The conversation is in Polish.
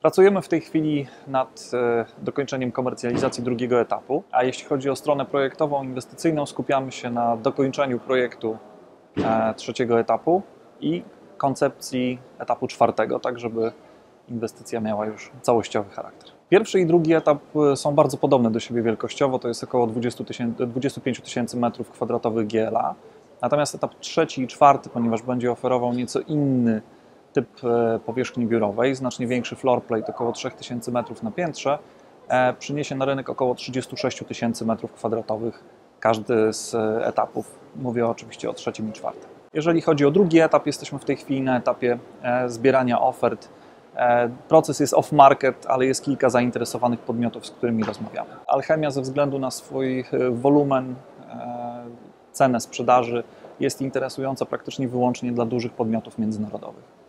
Pracujemy w tej chwili nad e, dokończeniem komercjalizacji drugiego etapu, a jeśli chodzi o stronę projektową, inwestycyjną, skupiamy się na dokończeniu projektu e, trzeciego etapu i koncepcji etapu czwartego, tak żeby inwestycja miała już całościowy charakter. Pierwszy i drugi etap e, są bardzo podobne do siebie wielkościowo, to jest około 20 tysięcy, 25 tysięcy metrów kwadratowych GLA. Natomiast etap trzeci i czwarty, ponieważ będzie oferował nieco inny typ e, powierzchni biurowej, znacznie większy floor plate, około 3000 metrów na piętrze, e, przyniesie na rynek około 36 tysięcy metrów kwadratowych każdy z e, etapów. Mówię oczywiście o trzecim i czwartym. Jeżeli chodzi o drugi etap, jesteśmy w tej chwili na etapie zbierania ofert. Proces jest off-market, ale jest kilka zainteresowanych podmiotów, z którymi rozmawiamy. Alchemia ze względu na swój wolumen, cenę sprzedaży jest interesująca praktycznie wyłącznie dla dużych podmiotów międzynarodowych.